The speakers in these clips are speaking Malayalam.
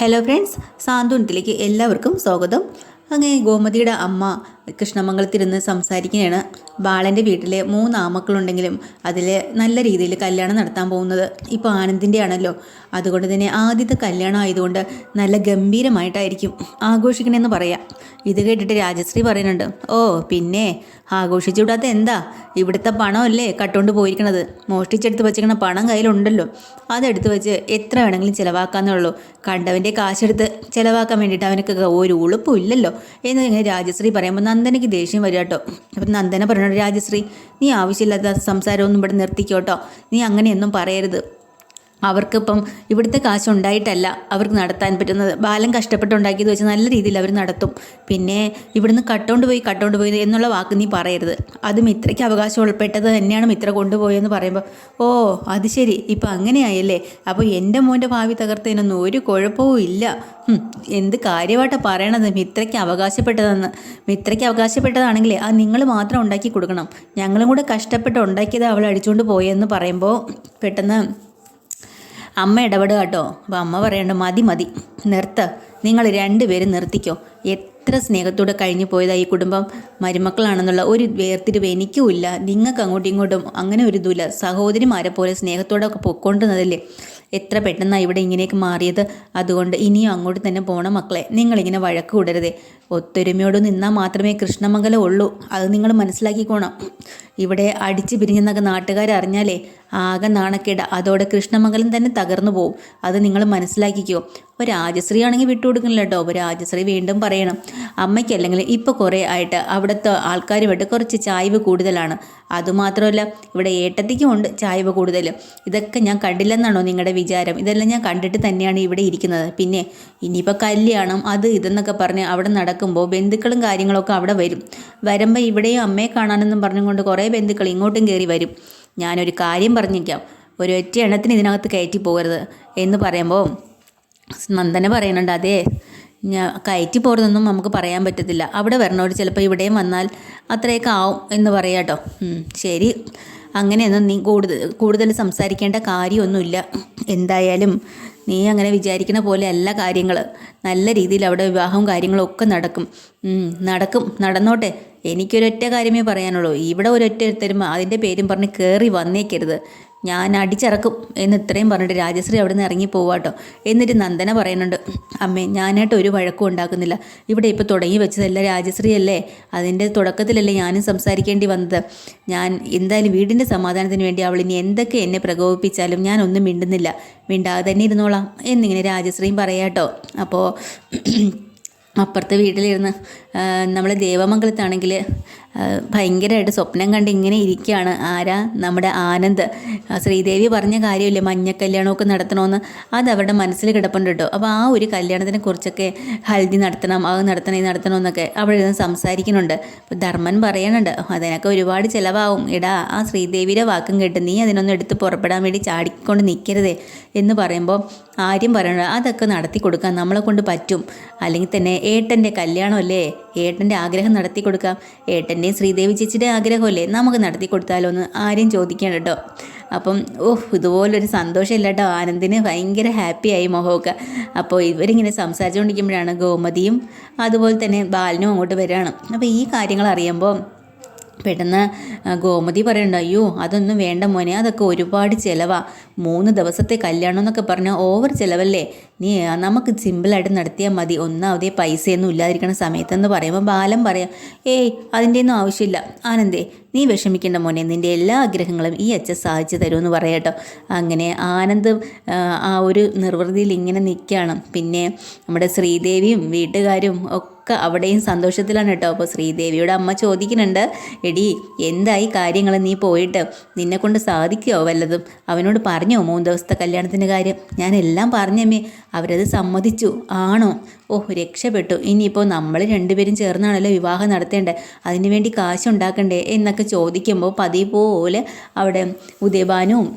ഹലോ ഫ്രണ്ട്സ് സാന്ത്വനത്തിലേക്ക് എല്ലാവർക്കും സ്വാഗതം. അങ്ങനെ ഗോമതിയുടെ അമ്മ കൃഷ്ണമംഗലത്തിരുന്ന് സംസാരിക്കുകയാണ് ബാലന്റെ വീട്ടിലെ മൂന്ന് ആമക്കളുണ്ടെങ്കിലും അതിൽ നല്ല രീതിയിൽ കല്യാണം നടത്താൻ പോകുന്നത് ഇപ്പോൾ ആനന്ദിന്റെ ആണല്ലോ അതുകൊണ്ട് തന്നെ ആദ്യത്തെ കല്യാണം ആയതുകൊണ്ട് നല്ല ഗംഭീരമായിട്ടായിരിക്കും ആഘോഷിക്കണമെന്ന് പറയാം. ഇത് കേട്ടിട്ട് രാജശ്രീ പറയുന്നുണ്ട് ഓ പിന്നെ ആഘോഷിച്ചുവിടാത്ത എന്താ? ഇവിടുത്തെ പണമല്ലേ കട്ടുകൊണ്ട് പോയിരിക്കണത്? മോഷ്ടിച്ചെടുത്ത് വെച്ചിരിക്കണ പണം കയ്യിലുണ്ടല്ലോ. അതെടുത്ത് വെച്ച് എത്ര വേണമെങ്കിലും ചിലവാക്കാന്നേ ഉള്ളൂ. കണ്ടവന്റെ കാശെടുത്ത് ചിലവാക്കാൻ വേണ്ടിയിട്ട് അവനൊക്കെ ഒരു ഉളുപ്പും ഇല്ലല്ലോ. എന്ന് ഇങ്ങനെ രാജശ്രീ പറയുമ്പോൾ നന്ദനയ്ക്ക് ദേഷ്യം വരിക കേട്ടോ. അപ്പം നന്ദന പറഞ്ഞു രാജശ്രീ നീ ആവശ്യമില്ലാത്ത സംസാരമൊന്നും ഇവിടെ നിർത്തിക്കോട്ടോ നീ അങ്ങനെയൊന്നും പറയരുത്. അവർക്കിപ്പം ഇവിടുത്തെ കാശ് ഉണ്ടായിട്ടല്ല അവർക്ക് നടത്താൻ പറ്റുന്നത്. ബാലൻ കഷ്ടപ്പെട്ടുണ്ടാക്കിയത് വെച്ച് നല്ല രീതിയിൽ അവർ നടത്തും. പിന്നെ ഇവിടുന്ന് കട്ടോണ്ട് പോയി കട്ടോണ്ട് പോയി എന്നുള്ള വാക്ക് നീ പറയരുത്. അത് മിത്രയ്ക്ക് അവകാശം ഉൾപ്പെട്ടത് തന്നെയാണ് മിത്ര കൊണ്ടുപോയെന്ന് പറയുമ്പോൾ ഓ അത് ശരി. ഇപ്പം അങ്ങനെയായല്ലേ? അപ്പോൾ എന്റെ മോന്റെ ഭാവി തകർത്തതിനൊന്നും ഒരു കുഴപ്പവും ഇല്ല. എന്ത് കാര്യമായിട്ടാണ് പറയണത്? മിത്രയ്ക്ക് അവകാശപ്പെട്ടതെന്ന്. മിത്രയ്ക്ക് അവകാശപ്പെട്ടതാണെങ്കിലേ അത് നിങ്ങൾ മാത്രം ഉണ്ടാക്കി കൊടുക്കണം. ഞങ്ങളും കൂടെ കഷ്ടപ്പെട്ട് ഉണ്ടാക്കിയത് അവൾ അടിച്ചുകൊണ്ട് പോയെന്ന് പറയുമ്പോൾ പെട്ടെന്ന് അമ്മ ഇടപെടുക കേട്ടോ. അപ്പോൾ അമ്മ പറയണ്ട മതി മതി. നിർത്ത. നിങ്ങൾ രണ്ടുപേരും നിർത്തിക്കോ. എത്ര സ്നേഹത്തോടെ കഴിഞ്ഞു പോയതാ ഈ കുടുംബം. മരുമക്കളാണെന്നുള്ള ഒരു വേർതിരിവ് എനിക്കുമില്ല നിങ്ങൾക്ക് അങ്ങോട്ടും ഇങ്ങോട്ടും അങ്ങനെ ഒരു ഇതുമില്ല. സഹോദരിമാരെ പോലെ സ്നേഹത്തോടെ ഒക്കെ പൊക്കൊണ്ടുന്നതല്ലേ എത്ര പെട്ടെന്നാണ് ഇവിടെ ഇങ്ങനെയൊക്കെ മാറിയത്. അതുകൊണ്ട് ഇനിയും അങ്ങോട്ട് തന്നെ പോണം മക്കളെ. നിങ്ങളിങ്ങനെ വഴക്ക് കൂടരുതേ. ഒത്തൊരുമയോട് നിന്നാൽ മാത്രമേ കൃഷ്ണമംഗലം ഉള്ളൂ. അത് നിങ്ങൾ മനസ്സിലാക്കിക്കോണം. ഇവിടെ അടിച്ചു പിരിഞ്ഞെന്നൊക്കെ നാട്ടുകാർ അറിഞ്ഞാലേ ആകെ നാണക്കേട. അതോടെ കൃഷ്ണമംഗലം തന്നെ തകർന്നു പോവും. അത് നിങ്ങൾ മനസ്സിലാക്കിക്കോ. ഇപ്പോൾ രാജശ്രീ ആണെങ്കിൽ വിട്ടുകൊടുക്കുന്നില്ല കേട്ടോ. അപ്പോൾ രാജശ്രീ വീണ്ടും പറയണം. അമ്മയ്ക്കല്ലെങ്കിൽ ഇപ്പോൾ കുറേ ആയിട്ട് അവിടുത്തെ ആൾക്കാരുമായിട്ട് കുറച്ച് ചായ്വ് കൂടുതലാണ്. അതുമാത്രമല്ല ഇവിടെ ഏട്ടത്തിക്കും ഉണ്ട് ചായ്വ് കൂടുതൽ. ഇതൊക്കെ ഞാൻ കണ്ടില്ലെന്നാണോ നിങ്ങളുടെ വിചാരം? ഇതെല്ലാം ഞാൻ കണ്ടിട്ട് തന്നെയാണ് ഇവിടെ ഇരിക്കുന്നത്. പിന്നെ ഇനിയിപ്പോൾ കല്യാണം അത് ഇതെന്നൊക്കെ പറഞ്ഞ് അവിടെ നടക്കുമ്പോൾ ബന്ധുക്കളും കാര്യങ്ങളൊക്കെ അവിടെ വരും. വരുമ്പോൾ ഇവിടെയും അമ്മയെ കാണാനെന്നും പറഞ്ഞുകൊണ്ട് കുറേ ബന്ധുക്കൾ ഇങ്ങോട്ടും കയറി വരും. ഞാനൊരു കാര്യം പറഞ്ഞേക്കാം ഒരു ഒറ്റ എണ്ണത്തിന് ഇതിനകത്ത് കയറ്റി പോകരുത് എന്ന് പറയുമ്പോൾ നന്ദന പറയുന്നുണ്ട് അതെ ഞാൻ കയറ്റി പോകരുതെന്നും നമുക്ക് പറയാൻ പറ്റത്തില്ല. അവിടെ വരണോട് ചിലപ്പോൾ ഇവിടെയും വന്നാൽ അത്രയൊക്കെ ആവും എന്ന് പറയാം കേട്ടോ. ശരി. അങ്ങനെയൊന്നും നീ കൂടുതൽ കൂടുതൽ സംസാരിക്കേണ്ട കാര്യമൊന്നുമില്ല. എന്തായാലും നീ അങ്ങനെ വിചാരിക്കുന്ന പോലെ അല്ല കാര്യങ്ങൾ നല്ല രീതിയിൽ അവിടെ വിവാഹവും കാര്യങ്ങളും ഒക്കെ നടക്കും. നടക്കും. നടന്നോട്ടെ. എനിക്കൊരൊറ്റ കാര്യമേ പറയാനുള്ളൂ. ഇവിടെ ഒരൊറ്റ തരുമ്പോൾ അതിന്റെ പേരും പറഞ്ഞ് കയറി വന്നേക്കരുത്. ഞാൻ അടിച്ചിറക്കും എന്ന് ഇത്രയും പറഞ്ഞിട്ട് രാജശ്രീ അവിടെ നിന്ന് ഇറങ്ങി പോവാട്ടോ. എന്നിട്ട് നന്ദന പറയുന്നുണ്ട് അമ്മേ ഞാനായിട്ട് ഒരു വഴക്കും ഉണ്ടാക്കുന്നില്ല. ഇവിടെ ഇപ്പോൾ തുടങ്ങി വെച്ചതല്ല രാജശ്രീ അല്ലേ? അതിന്റെ തുടക്കത്തിലല്ലേ ഞാനും സംസാരിക്കേണ്ടി വന്നത്. ഞാൻ എന്തായാലും വീടിന്റെ സമാധാനത്തിന് വേണ്ടി അവൾ ഇനി എന്തൊക്കെ എന്നെ പ്രകോപിപ്പിച്ചാലും ഞാൻ ഒന്നും മിണ്ടുന്നില്ല. മിണ്ടാതെ തന്നെ ഇരുന്നോളാം എന്നിങ്ങനെ രാജശ്രീയും പറയാട്ടോ. അപ്പോൾ അപ്പുറത്തെ വീട്ടിലിരുന്ന് നമ്മൾ ദേവമംഗലത്താണെങ്കിൽ ഭയങ്കരമായിട്ട് സ്വപ്നം കണ്ട് ഇങ്ങനെ ഇരിക്കുകയാണ് ആരാ? നമ്മുടെ ആനന്ദ്. ശ്രീദേവി പറഞ്ഞ കാര്യമില്ലേ മഞ്ഞ കല്യാണമൊക്കെ നടത്തണമെന്ന്? അത് അവരുടെ മനസ്സിൽ കിടപ്പുണ്ട് കേട്ടോ. അപ്പോൾ ആ ഒരു കല്യാണത്തിനെ കുറിച്ചൊക്കെ ഹൽദി നടത്തണം അത് നടത്തണം ഇത് നടത്തണമെന്നൊക്കെ അവിടെ ഇരുന്ന് സംസാരിക്കുന്നുണ്ട്. അപ്പോൾ ധർമ്മൻ പറയണുണ്ട് അതിനൊക്കെ ഒരുപാട് ചിലവാകും. ഇടാ ആ ശ്രീദേവിയുടെ വാക്കും കേട്ട് നീ അതിനൊന്നും എടുത്ത് പുറപ്പെടാൻ വേണ്ടി ചാടിക്കൊണ്ട് നിൽക്കരുതേ എന്ന് പറയുമ്പോൾ ആര്യം പറയണത് അതൊക്കെ നടത്തി കൊടുക്കാൻ നമ്മളെ കൊണ്ട് പറ്റും. അല്ലെങ്കിൽ തന്നെ ഏട്ടന്റെ കല്യാണമല്ലേ? ഏട്ടന്റെ ആഗ്രഹം നടത്തി കൊടുക്കാം. ഏട്ടന്റെയും ശ്രീദേവി ചേച്ചിയുടെ ആഗ്രഹമല്ലേ? നമുക്ക് നടത്തി കൊടുത്താലോ എന്ന് ആരും ചോദിക്കണം കേട്ടോ. അപ്പം ഓഹ് ഇതുപോലൊരു സന്തോഷമില്ല കേട്ടോ. ആനന്ദിന് ഭയങ്കര ഹാപ്പി ആയി മോഹമൊക്കെ. അപ്പോൾ ഇവരിങ്ങനെ സംസാരിച്ചുകൊണ്ടിരിക്കുമ്പോഴാണ് ഗോമതിയും അതുപോലെ തന്നെ ബാലനും അങ്ങോട്ട് വരികയാണ്. അപ്പോൾ ഈ കാര്യങ്ങൾ അറിയുമ്പോൾ പെട്ടെന്ന് ഗോമതി പറയുന്നുണ്ട് അയ്യോ അതൊന്നും വേണ്ട മോനെ അതൊക്കെ ഒരുപാട് ചിലവാ. മൂന്ന് ദിവസത്തെ കല്യാണം എന്നൊക്കെ പറഞ്ഞാൽ ഓവർ ചിലവല്ലേ? നീ നമുക്ക് സിമ്പിളായിട്ട് നടത്തിയാൽ മതി. ഒന്നാമതേ പൈസയൊന്നും ഇല്ലാതിരിക്കുന്ന സമയത്തെന്ന് പറയുമ്പോൾ ബാലം പറയാം ഏയ് അതിന്റെ ഒന്നും ആവശ്യമില്ല. ആനന്ദേ നീ വിഷമിക്കേണ്ട മോനെ. നിന്റെ എല്ലാ ആഗ്രഹങ്ങളും ഈ അച്ഛൻ സാധിച്ചു തരുമെന്ന് പറയാട്ടോ അങ്ങനെ ആനന്ദ് ആ ഒരു നിർവൃതിയിൽ ഇങ്ങനെ നിൽക്കുകയാണ് പിന്നെ നമ്മുടെ ശ്രീദേവിയും വീട്ടുകാരും ഒക്കെ ഒക്കെ അവിടെയും സന്തോഷത്തിലാണ് കേട്ടോ. അപ്പോൾ ശ്രീദേവിയുടെ അമ്മ ചോദിക്കുന്നുണ്ട് എടി എന്തായി കാര്യങ്ങൾ? നീ പോയിട്ട് നിന്നെക്കൊണ്ട് സാധിക്കുമോ വല്ലതും? അവനോട് പറഞ്ഞോ മൂന്ന് ദിവസത്തെ കല്യാണത്തിന്റെ കാര്യം? ഞാൻ എല്ലാം പറഞ്ഞമ്മേ അവരത് സമ്മതിച്ചു. ആണോ? ഓ രക്ഷപ്പെട്ടു. ഇനിയിപ്പോൾ നമ്മൾ രണ്ടുപേരും ചേർന്നാണല്ലോ വിവാഹം നടത്തേണ്ടത് അതിനുവേണ്ടി കാശുണ്ടാക്കണ്ടേ? എന്നൊക്കെ ചോദിക്കുമ്പോൾ പതിവ് പോലെ അവിടെ ഉദയഭാനുവും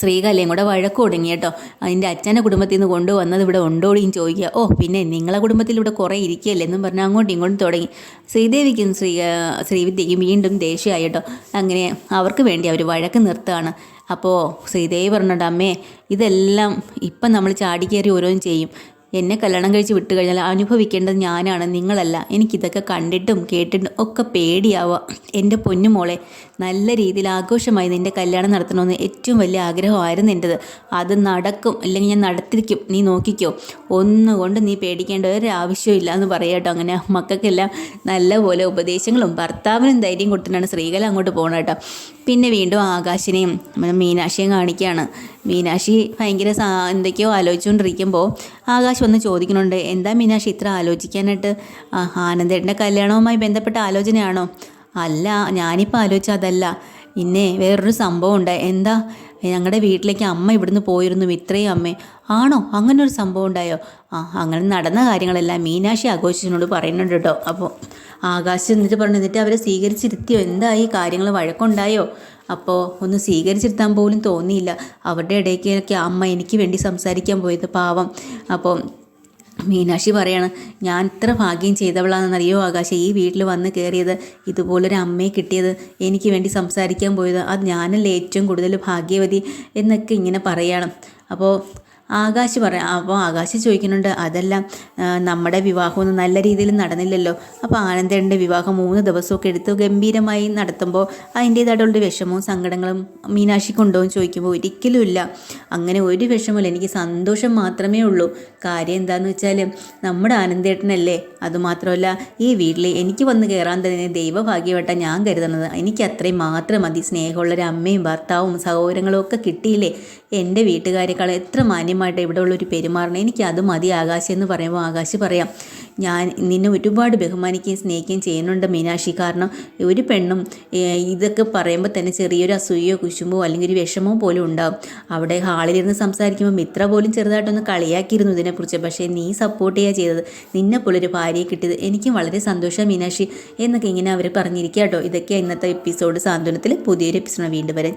ശ്രീകലയും കൂടെ വഴക്ക് തുടങ്ങി കേട്ടോ. അതിന്റെ അച്ഛന്റെ കുടുംബത്തിൽ നിന്ന് കൊണ്ടുവന്നത് ഇവിടെ ഉണ്ടോടിയും ചോദിക്കുക. ഓ പിന്നെ നിങ്ങളെ കുടുംബത്തിൽ ഇവിടെ കുറേ ഇരിക്കുകയല്ലേ എന്നും പറഞ്ഞ് അങ്ങോട്ടും ഇങ്ങോട്ടും തുടങ്ങി. ശ്രീദേവിക്കും ശ്രീ ശ്രീവിദ്യയ്ക്കും വീണ്ടും ദേഷ്യമായി കേട്ടോ. അങ്ങനെ അവർക്ക് വേണ്ടി അവർ വഴക്ക് നിർത്തുകയാണ്. അപ്പോൾ ശ്രീദേവി പറഞ്ഞിട്ട് അമ്മേ ഇതെല്ലാം ഇപ്പം നമ്മൾ ചാടിക്കയറി ഓരോന്നും ചെയ്യും. എന്നെ കല്യാണം കഴിച്ച് വിട്ടു കഴിഞ്ഞാൽ അനുഭവിക്കേണ്ടത് ഞാനാണ് നിങ്ങളല്ല. എനിക്കിതൊക്കെ കണ്ടിട്ടും കേട്ടിട്ടും ഒക്കെ പേടിയാവുക എന്റെ പൊന്നുമോളെ നല്ല രീതിയിൽ ആഘോഷമായി നിന്റെ കല്യാണം നടത്തണമെന്ന് ഏറ്റവും വലിയ ആഗ്രഹമായിരുന്നു എന്റെത്. അത് നടക്കും അല്ലെങ്കിൽ ഞാൻ നടത്തിരിക്കും. നീ നോക്കിക്കോ. ഒന്നുകൊണ്ട് നീ പേടിക്കേണ്ട ഒരു ആവശ്യമില്ല എന്ന് പറയാട്ടോ അങ്ങനെ. മക്കൾക്കെല്ലാം നല്ലപോലെ ഉപദേശങ്ങളും ഭർത്താവിനും ധൈര്യം കൊടുത്തിട്ടാണ് സ്ത്രീകൾ അങ്ങോട്ട് പോകണം കേട്ടോ. പിന്നെ വീണ്ടും ആകാശിനെയും മീനാക്ഷിയും കാണിക്കുകയാണ്. മീനാക്ഷി ഭയങ്കര എന്തൊക്കെയോ ആലോചിച്ചുകൊണ്ടിരിക്കുമ്പോൾ ആകാശ് വന്ന് ചോദിക്കുന്നുണ്ട് എന്താ മീനാക്ഷി ഇത്ര ആലോചിക്കാനായിട്ട്? ആനന്ദേട്ടന്റെ കല്യാണവുമായി ബന്ധപ്പെട്ട ആലോചനയാണോ? അല്ല ഞാനിപ്പോൾ ആലോചിച്ച അതല്ല. പിന്നെ വേറൊരു സംഭവം ഉണ്ട് എന്താ? ഞങ്ങളുടെ വീട്ടിലേക്ക് അമ്മ ഇവിടുന്ന് പോയിരുന്നു ഇത്രയും അമ്മേ. ആണോ? അങ്ങനെ ഒരു സംഭവം ഉണ്ടായോ ആ അങ്ങനെ നടന്ന കാര്യങ്ങളെല്ലാം മീനാക്ഷി ആഘോഷിച്ചിനോട് പറയുന്നുണ്ട് കേട്ടോ. അപ്പോൾ ആകാശ് എന്നിട്ട് പറഞ്ഞു എന്നിട്ട് അവരെ സ്വീകരിച്ചിരുത്തിയോ? എന്തായി കാര്യങ്ങൾ? വഴക്കുണ്ടായോ? അപ്പോൾ ഒന്ന് സ്വീകരിച്ചിരുത്താൻ പോലും തോന്നിയില്ല. അവരുടെ ഇടയ്ക്കൊക്കെ അമ്മ എനിക്ക് വേണ്ടി സംസാരിക്കാൻ പോയത് പാവം. അപ്പോൾ മീനാക്ഷി പറയാണ് ഞാൻ ഇത്ര ഭാഗ്യം ചെയ്തവളാണെന്നറിയോ ആകാശം? ഈ വീട്ടിൽ വന്ന് കയറിയത് ഇതുപോലൊരു അമ്മയെ കിട്ടിയത് എനിക്ക് വേണ്ടി സംസാരിക്കാൻ പോയത്. അത് ഞാനല്ലേ ഏറ്റവും കൂടുതൽ ഭാഗ്യവതി? എന്നൊക്കെ ഇങ്ങനെ പറയണം. അപ്പോൾ ആകാശ് പറയാം അപ്പോൾ ആകാശ് ചോദിക്കുന്നുണ്ട് അതെല്ലാം നമ്മുടെ വിവാഹമൊന്നും നല്ല രീതിയിൽ നടന്നില്ലല്ലോ. അപ്പോൾ ആനന്ദേട്ടന്റെ വിവാഹം മൂന്ന് ദിവസമൊക്കെ എടുത്ത് ഗംഭീരമായി നടത്തുമ്പോൾ അതിന്റേതായിട്ടുള്ള വിഷമവും സങ്കടങ്ങളും മീനാക്ഷിക്കുണ്ടോ എന്ന് ചോദിക്കുമ്പോൾ ഒരിക്കലും ഇല്ല. അങ്ങനെ ഒരു വിഷമമില്ല. എനിക്ക് സന്തോഷം മാത്രമേ ഉള്ളൂ. കാര്യം എന്താണെന്ന് വെച്ചാൽ നമ്മുടെ ആനന്ദേട്ടനല്ലേ? അതുമാത്രമല്ല ഈ വീട്ടിൽ എനിക്ക് വന്ന് കയറാൻ തന്നെ ദൈവഭാഗ്യമായിട്ടാണ് ഞാൻ കരുതുന്നത്. എനിക്ക് അത്രയും മാത്രം മതി. സ്നേഹമുള്ളൊരു അമ്മയും ഭർത്താവും സഹോദരങ്ങളും ഒക്കെ കിട്ടിയില്ലേ? എന്റെ വീട്ടുകാരെക്കാൾ എത്ര മാന്യമായിട്ട് ഇവിടെ ഉള്ളൊരു പെരുമാറണം. എനിക്ക് അത് മതി ആകാശ് എന്ന് പറയുമ്പോൾ ആകാശ് പറയാം ഞാൻ നിന്നെ ഒരുപാട് ബഹുമാനിക്കുകയും സ്നേഹിക്കുകയും ചെയ്യുന്നുണ്ട് മീനാക്ഷി. കാരണം ഒരു പെണ്ണും ഇതൊക്കെ പറയുമ്പോൾ തന്നെ ചെറിയൊരു അസൂയോ കുശുമ്പോ അല്ലെങ്കിൽ ഒരു വിഷമോ പോലും ഉണ്ടാവും. അവിടെ ഹാളിലിരുന്ന് സംസാരിക്കുമ്പോൾ മിത്ര പോലും ചെറുതായിട്ടൊന്ന് കളിയാക്കിയിരുന്നു ഇതിനെക്കുറിച്ച്. പക്ഷേ നീ സപ്പോർട്ട് ചെയ്യുക ചെയ്തത് നിന്നെ പോലൊരു ഭാര്യയെ കിട്ടിയത് എനിക്കും വളരെ സന്തോഷം മീനാക്ഷി എന്നൊക്കെ ഇങ്ങനെ അവർ പറഞ്ഞിരിക്കുക കേട്ടോ. ഇതൊക്കെ ഇന്നത്തെ എപ്പിസോഡ് സാന്ത്വനത്തിൽ പുതിയൊരു എപ്പിസോഡ് വീണ്ടും വരാം.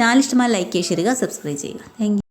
ചാനൽ ഇഷ്ടമായ ലൈക്ക് ചെയ്യുക സബ്സ്ക്രൈബ് ചെയ്യുക. താങ്ക്